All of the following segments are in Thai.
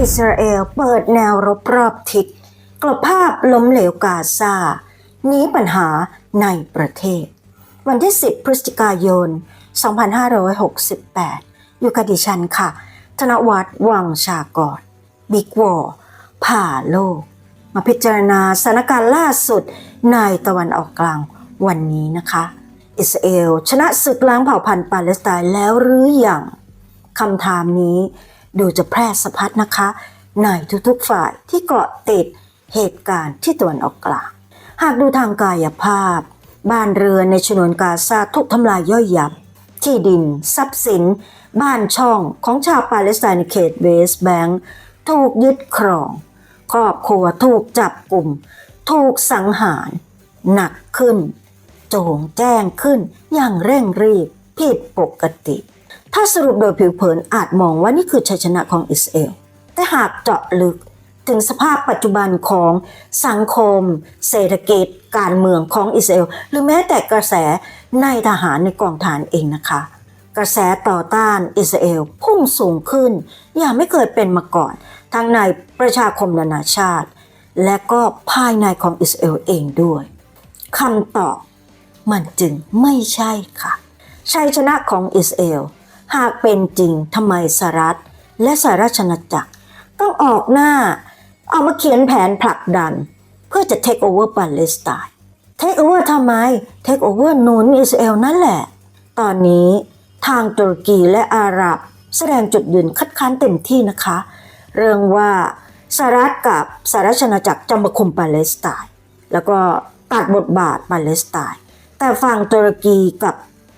อิสราเอลเปิดแนวรบรอบทิศกลบภาพล้มเหลวกาซาหนีปัญหาในประเทศ วันที่ 10 พฤศจิกายน 2568 อยู่กับดิฉันค่ะ ธนวัฒน์วังชากรบิ๊กวอร์ผ่าโลก มาพิจารณาสถานการณ์ล่าสุดในตะวันออกกลางวันนี้นะคะ อิสราเอล ชนะศึกล้างเผ่าพันธุ์ปาเลสไตน์แล้วหรืออยังคำถามนี้ ดูจะแพร่สะพัดนะคะ ในทุกๆฝ่ายที่เกาะติดเหตุการณ์ที่ตะวันออกกลาง หากดูทางกายภาพ บ้านเรือนในฉนวนกาซาถูกทำลายย่อยยับ ที่ดิน ทรัพย์สิน บ้านช่องของชาวปาเลสไตน์ในเขตเวสต์แบงค์ถูกยึดครอง ครอบครัวถูกจับกลุ่ม ถูกสังหาร หนักขึ้น โจงแจ้งขึ้นอย่างเร่งรีบผิดปกติ ถ้าสรุปโดยผิวเผินอาจมองว่านี่คือชัยชนะของอิสราเอล แต่หากเจาะลึกถึงสภาพปัจจุบันของสังคม เศรษฐกิจ การเมืองของอิสราเอล หรือแม้แต่กระแสในทหารในกองทหารเองนะคะ กระแสต่อต้านอิสราเอลพุ่งสูงขึ้น อย่างไม่เคยเป็นมาก่อน ทั้งในประชาคมนานาชาติ และก็ภายในของอิสราเอลเองด้วยคำตอบมันจึงไม่ใช่ค่ะชัยชนะของอิสราเอล หากเป็นจริงทำไมสหรัฐและสหราชอาณาจักรต้องออกหน้าเอามาเขียนแผนผลักดัน เพื่อจะ take over ปาเลสไตน์ take over ทำไม take over หนุนอิสราเอลนั่นแหละ ตอนนี้ทางตุรกีและอาหรับ แสดงจุดยืนคัดค้านเต็มที่นะคะ เรื่องว่าสหรัฐกับสหราชอาณาจักรจะมาคุมปาเลสไตน์แล้วก็ตัดบทบาทปาเลสไตน์แต่ฝั่งตุรกีกับ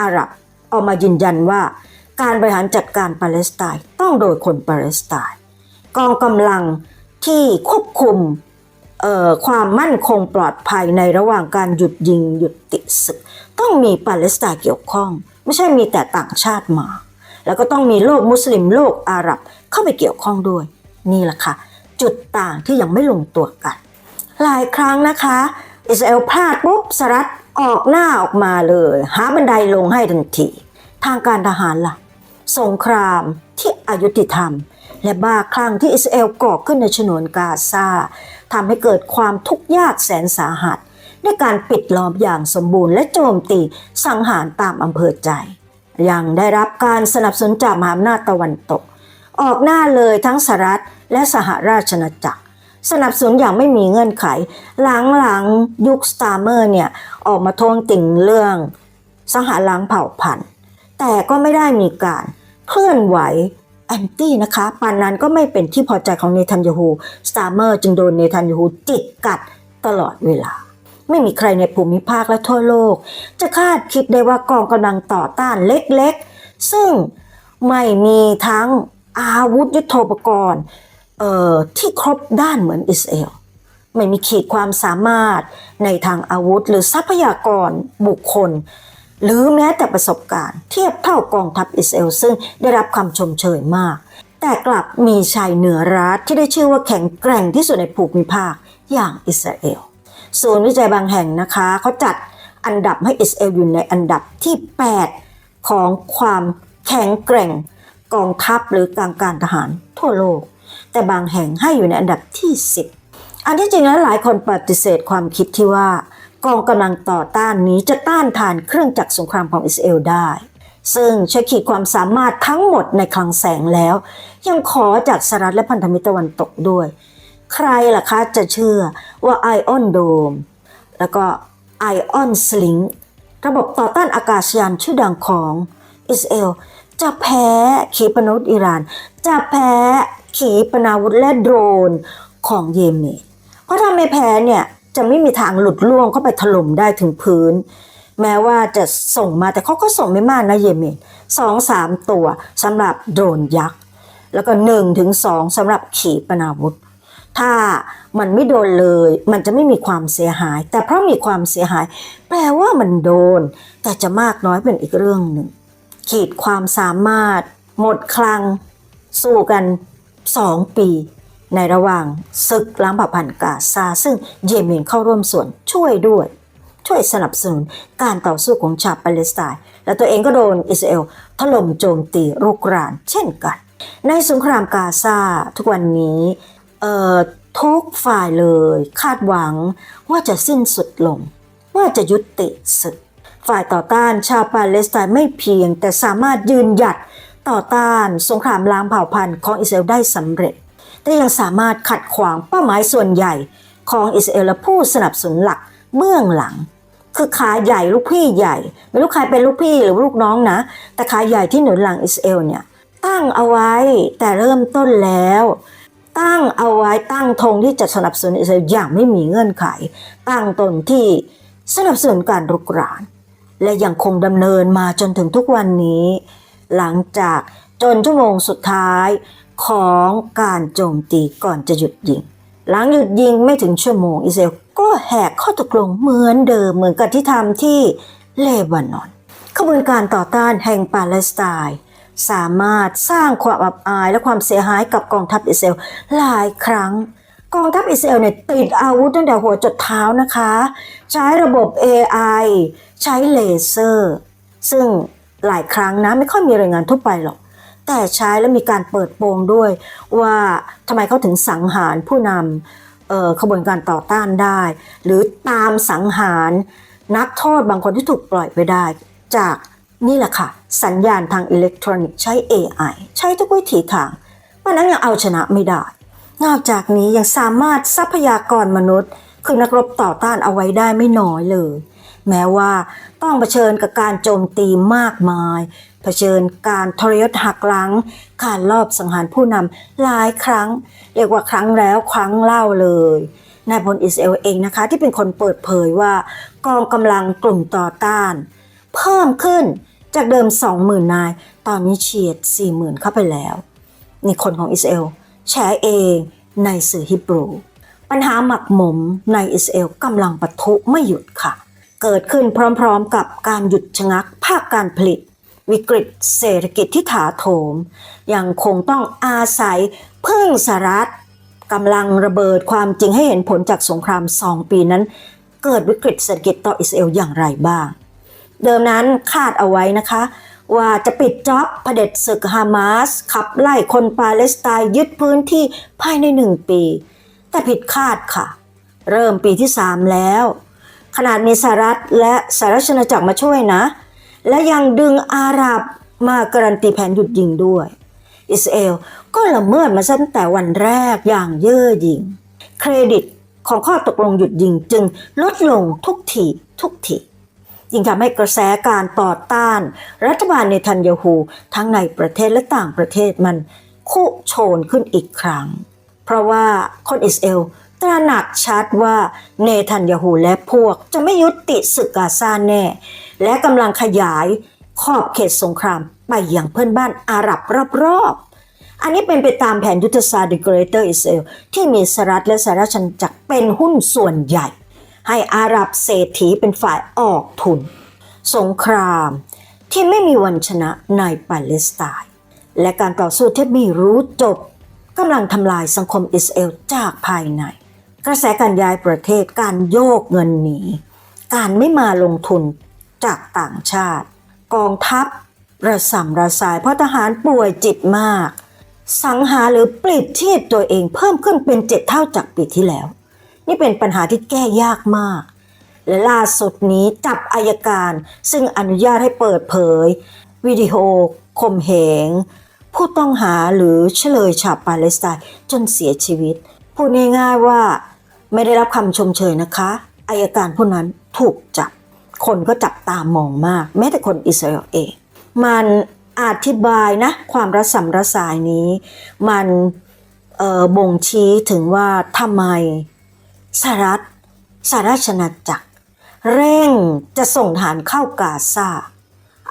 อาหรับออกมายืนยันว่า การบริหารจัดการปาเลสไตน์ต้องโดยคนปาเลสไตน์กองกำลังที่ควบคุมความมั่นคงปลอดภัยในระหว่างการหยุดยิงหยุดติดศึก ต้องมีปาเลสไตน์เกี่ยวข้อง ไม่ใช่มีแต่ต่างชาติมา แล้วก็ต้องมีโลกมุสลิมโลกอาหรับเข้าไปเกี่ยวข้องด้วย นี่แหละค่ะ จุดต่างที่ยังไม่ลงตัวกัน หลายครั้งนะคะ อิสราเอลพลาดปุ๊บสหรัฐออกหน้าออกมาเลย หาบันไดลงให้ทันที ทางการทหารล่ะ สงครามที่อายุติธรรม และบ้าคลั่งที่อิสราเอลก่อขึ้นในฉนวนกาซาทำให้เกิดความทุกข์ยากแสนสาหัสด้วยการปิดล้อมอย่างสมบูรณ์และโจมตีสังหารตามอำเภอใจ ยังได้รับการสนับสนุนจากมหาอำนาจตะวันตก ออกหน้าเลยทั้งสหรัฐและสหราชอาณาจักร สนับสนุนอย่างไม่มีเงื่อนไข หลังๆยุคสตาร์เมอร์เนี่ยออกมาทวงติ่งเรื่องสังหารล้างเผ่าพันธุ์ แต่ก็ไม่ได้มีการ เคลื่อนไหวแอนตี้นะคะปานนั้นก็ไม่เป็นที่พอใจของเนทันยาฮูสตาร์เมอร์จึงโดนเนทันยาฮูจิกกัดตลอดเวลา ไม่มีใครในภูมิภาคและทั่วโลก จะคาดคิดได้ว่ากองกำลังต่อต้านเล็กๆ ซึ่งไม่มีทั้งอาวุธยุโทโธปกรณ์เอ่อที่ครบด้านเหมือนอิสราเอลไม่มีขีดความสามารถในทางอาวุธหรือทรัพยากรบุคคล หรือแม้แต่ประสบการณ์ เทียบเท่ากองทัพอิสราเอลซึ่งได้รับคำชมเชยมาก แต่กลับมีชายเหนือรัฐที่ได้ชื่อว่าแข็งแกร่งที่สุดในภูมิภาคอย่างอิสราเอลศูนย์วิจัยบางแห่งนะคะเขาจัดอันดับให้อิสราเอลอยู่ในอันดับที่ 8 ของความแข็งแกร่งกองทัพหรือการการทหารทั่วโลก แต่บางแห่งให้อยู่ในอันดับที่ 10 อันที่จริงแล้วหลายคนปฏิเสธความคิดที่ว่า กองกำลังต่อต้านนี้จะต้านทานเครื่องจักรสงครามของอิสราเอลได้ ซึ่งใช้ขีดความสามารถทั้งหมดในคลังแสงแล้ว ยังขอจากสหรัฐและพันธมิตรตะวันตกด้วย ใครล่ะคะจะเชื่อว่าไอออนโดมแล้วก็ไอออนสลิงระบบต่อต้านอากาศยานชื่อดังของอิสราเอลจะแพ้ขีปนาวุธอิหร่าน จะแพ้ขีปนาวุธและโดรนของเยเมนเพราะถ้าไม่แพ้เนี่ย จะไม่มีทางหลุดล่วงเข้าไปถล่มได้ถึงพื้น แม้ว่าจะส่งมาแต่เขาก็ส่งไม่มากนะเยเมนสองสามตัวสำหรับโดรนยักษ์ แล้วก็หนึ่งถึงสองสำหรับขีปนาวุธ ถ้ามันไม่โดนเลย มันจะไม่มีความเสียหาย แต่เพราะมีความเสียหาย แปลว่ามันโดน แต่จะมากน้อยเป็นอีกเรื่องหนึ่ง ขีดความสามารถ หมดคลัง สู้กันสองปี ในระหว่างศึกล้างเผ่าพันธุ์กาซา ซึ่งเยเมนเข้าร่วมส่วนช่วยด้วย ช่วยสนับสนุนการต่อสู้ของชาวปาเลสไตน์และตัวเองก็โดนอิสราเอลถล่มโจมตีรุกรานเช่นกัน ในสงครามกาซาทุกวันนี้ทุกฝ่ายเลยคาดหวังว่าจะสิ้นสุดลง ว่าจะยุติศึก ฝ่ายต่อต้านชาวปาเลสไตน์ไม่เพียงแต่สามารถยืนหยัดต่อต้านสงครามล้างเผ่าพันธุ์ของอิสราเอลได้สำเร็จ แต่ยังสามารถขัดขวางเป้าหมายส่วนใหญ่ของอิสราเอลและผู้สนับสนุนหลักเบื้องหลัง คือขาใหญ่ลูกพี่ใหญ่ ไม่รู้ใครเป็นลูกพี่หรือลูกน้องนะ แต่ขาใหญ่ที่หนุนหลังอิสราเอลเนี่ยตั้งเอาไว้แต่เริ่มต้นแล้ว ตั้งเอาไว้ตั้งธงที่จะสนับสนุนอิสราเอลอย่างไม่มีเงื่อนไข ตั้งตนที่สนับสนุนการรุกราน และยังคงดำเนินมาจนถึงทุกวันนี้ หลังจากจนชั่วโมงสุดท้าย ของการโจมตีก่อนจะหยุดยิง หลังหยุดยิงไม่ถึงชั่วโมงอิสราเอลก็แหกข้อตกลงเหมือนเดิมเหมือนกับที่ทำที่เลบานอนขบวนการต่อต้านแห่งปาเลสไตน์สามารถสร้างความอับอายและความเสียหายกับกองทัพอิสราเอลหลายครั้ง กองทัพอิสราเอลเนี่ยติดอาวุธตั้งแต่หัวจดเท้านะคะ ใช้ระบบ AI ใช้เลเซอร์ ซึ่งหลายครั้งนะไม่ค่อยมีรายงานทั่วไปหรอก แต่ใช้และมีการเปิดโปงด้วย ว่าทำไมเขาถึงสังหารผู้นำขบวนการต่อต้านได้ หรือตามสังหารนักโทษบางคนที่ถูกปล่อยไปได้ จากนี่แหละค่ะ สัญญาณทางอิเล็กทรอนิกส์ใช้ AI ใช้ทุกวิถีทางมันนั้นยังเอาชนะไม่ได้ นอกจากนี้ยังสามารถทรัพยากรมนุษย์ คือนักรบต่อต้านเอาไว้ได้ไม่น้อยเลย แม้ว่าต้องเผชิญกับการโจมตีมากมาย เผชิญการทรยศหักหลัง การลอบสังหารผู้นำหลายครั้ง เรียกว่าครั้งแล้วครั้งเล่าเลยนายพลอิสเอลเองนะคะที่เป็นคนเปิดเผยว่ากองกำลังกลุ่มต่อต้าน เพิ่มขึ้นจากเดิม 20,000 นาย ตอนนี้เฉียด 40,000 เข้าไปแล้วนี่คนของอิสเอลแชร์เองในสื่อฮิบรู ปัญหาหมักหมมในอิสเอลกำลังปะทุไม่หยุดค่ะ เกิดขึ้นพร้อมๆกับการหยุดชะงักภาคการผลิต วิกฤตเศรษฐกิจที่ถาโถม ยังคงต้องอาศัยพึ่งสหรัฐกำลังระเบิดความจริงให้เห็นผลจากสงครามสองปีนั้น เกิดวิกฤตเศรษฐกิจต่ออิสราเอลอย่างไรบ้าง เดิมนั้นคาดเอาไว้นะคะ ว่าจะปิดจ็อบเผด็จศึกฮามาส ขับไล่คนปาเลสไตน์ยึดพื้นที่ภายในหนึ่งปี แต่ผิดคาดค่ะ เริ่มปีที่ 3 แล้ว ขนาดมีสหรัฐและสหรัฐอาณาจักรมาช่วยนะ และยังดึงอาหรับมาการันตีแผนหยุดยิงด้วย อิสราเอลก็ละเมิดมาตั้งแต่วันแรกอย่างเย่อหยิ่ง เครดิตของข้อตกลงหยุดยิงจึงลดลงทุกทีทุกทียิ่งทำให้กระแสการต่อต้าน รัฐบาลเนทันยาฮูทั้งในประเทศและต่างประเทศมันคุโชนขึ้นอีกครั้ง เพราะว่าคนอิสราเอล ตระหนักชัดว่าเนทันยาฮูและพวกจะไม่ยุติศึกกาซาแน่ และกำลังขยายขอบเขตสงครามไปยังเพื่อนบ้านอาหรับรอบๆ อันนี้เป็นไปตามแผนยุทธศาสตร์ The Greater Israel ที่มีสหรัฐและสหราชอาณาจักรเป็นหุ้นส่วนใหญ่ ให้อาหรับเศรษฐีเป็นฝ่ายออกทุน สงครามที่ไม่มีวันชนะในปาเลสไตน์และการต่อสู้ที่ไม่รู้จบกำลังทำลายสังคมอิสราเอลจากภายใน กระแสการย้ายประเทศการโยกเงินหนีการไม่มาลงทุนจากต่างชาติ กองทัพระสำระสายเพราะทหารป่วยจิตมาก สังหาหรือปลิดชีพตัวเองเพิ่มขึ้นเป็นเจ็ดเท่าจากปีที่แล้ว นี่เป็นปัญหาที่แก้ยากมาก และล่าสุดนี้จับอายการซึ่งอนุญาตให้เปิดเผย วิดีโอข่มเหง ผู้ต้องหาหรือเฉลยชาวปาเลสไตน์จนเสียชีวิตพูดง่ายๆว่า ไม่ได้รับคำชมเชยนะคะอายการผู้นั้นถูกจับ คนก็จับตามองมาก แม้แต่คนอิสราเอลเองมันอธิบายนะความระสำระสายนี้ มันบ่งชี้ถึงว่าทำไมสหรัฐสหราชอาณาจักร เร่งจะส่งฐานเข้ากาซา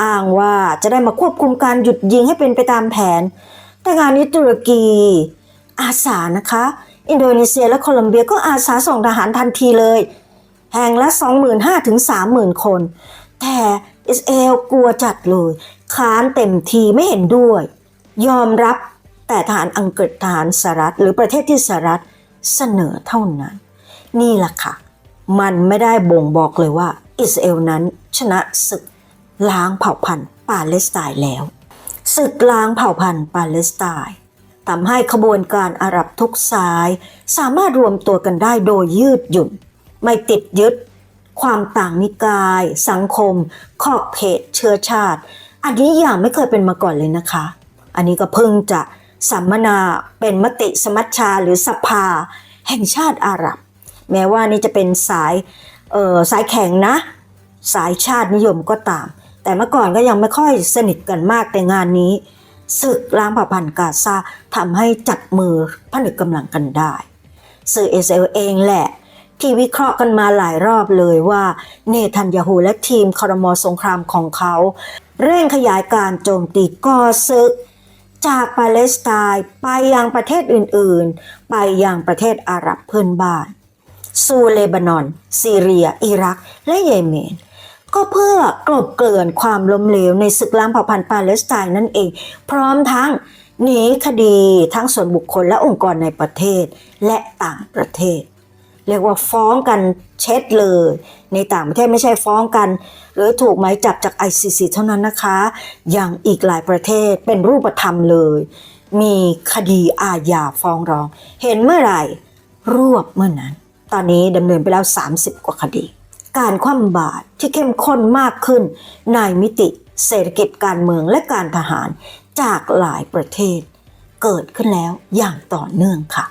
อ้างว่าจะได้มาควบคุมการหยุดยิงให้เป็นไปตามแผน แต่งานนี้ตุรกีอาสานะคะ อินโดนีเซียและโคลัมเบียก็อาสาส่งทหารทันทีเลย แห่งละ 25,000ถึง30,000 คน แต่อิสเอลกลัวจัดเลย ค้านเต็มทีไม่เห็นด้วย ยอมรับแต่ทหารอังกฤษทหารสหรัฐหรือประเทศที่สหรัฐเสนอเท่านั้น นี่แหละค่ะ มันไม่ได้บ่งบอกเลยว่า อิสราเอลนั้นชนะศึกล้างเผ่าพันธุ์ปาเลสไตน์แล้วศึกล้างเผ่าพันธุ์ปาเลสไตน์ ทำให้ขบวนการอาหรับทุกสาย สามารถรวมตัวกันได้โดยยืดหยุ่น ไม่ติดยึด ความต่างนิกาย สังคม ขอบเขตเชื้อชาติ อันนี้อย่างไม่เคยเป็นมาก่อนเลยนะคะ อันนี้ก็เพิ่งจะสัมมนาเป็นมติสมัชชาหรือสภา แห่งชาติอาหรับ แม้ว่านี่จะเป็นสายเออสายแข็งนะ สายชาตินิยมก็ตาม แต่เมื่อก่อนก็ยังไม่ค่อยสนิทกันมากแต่งานนี้ ศึกล้างผ่าพันกาซาทำให้จับมือผนึกกำลังกันได้ สื่อเอเเองแหละ ที่วิเคราะห์กันมาหลายรอบเลยว่า เนทันยาฮูและทีมคอรมอสงครามของเขา เร่งขยายการโจมตีก่อศึก จากปาเลสไตน์ไปยังประเทศอื่นๆ ไปยังประเทศอาหรับเพื่อนบ้านสู่เลบานอน ซีเรีย อิรัก และเยเมน ก็เพื่อกลบเกลื่อนความล้มเหลวในศึกล้างเผ่าพันธุ์ปาเลสไตน์นั่นเอง พร้อมทั้งหนีคดีทั้งส่วนบุคคลและองค์กรในประเทศและต่างประเทศ เรียกว่าฟ้องกันเช็ดเลย ในต่างประเทศไม่ใช่ฟ้องกัน หรือถูกหมายจับจาก ICC เท่านั้นนะคะ อยังอีกหลายประเทศเป็นรูปธรรมเลย มีคดีอาญาฟ้องร้อง เห็นเมื่อไหร่ รวบเมื่อนั้น ตอนนี้ดำเนินไปแล้ว 30 กว่าคดี การคว่ำบาตรที่เข้มข้นมากขึ้น ในมิติเศรษฐกิจการเมืองและการทหารจากหลายประเทศ เกิดขึ้นแล้วอย่างต่อเนื่องค่ะ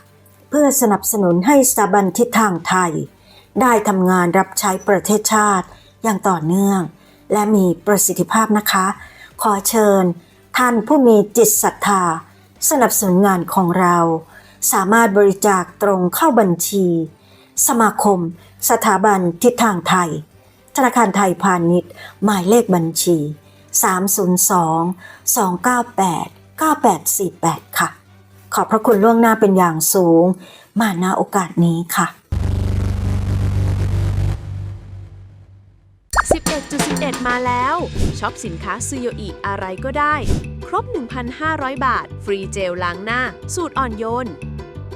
เพื่อสนับสนุนให้สถาบันทิศทางไทย ได้ทำงานรับใช้ประเทศชาติอย่างต่อเนื่อง และมีประสิทธิภาพนะคะ ขอเชิญ ท่านผู้มีจิตศรัทธา สนับสนุนงานของเรา สามารถบริจาคตรงเข้าบัญชี สมาคม สถาบันทิศทางไทย ธนาคารไทยพาณิชย์ หมายเลขบัญชี 302 298 9848 ค่ะ ขอบพระคุณล่วงหน้าเป็นอย่างสูง มาณโอกาสนี้ค่ะ 11.11 มาแล้วช็อปสินค้าซูโยอิอะไรก็ได้ ครบ 1,500 บาท ฟรีเจลล้างหน้า สูตรอ่อนโยน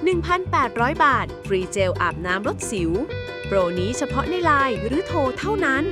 1,800 บาท ฟรีเจลอาบน้ำลดสิว โปรนี้เฉพาะในไลน์หรือโทรเท่านั้น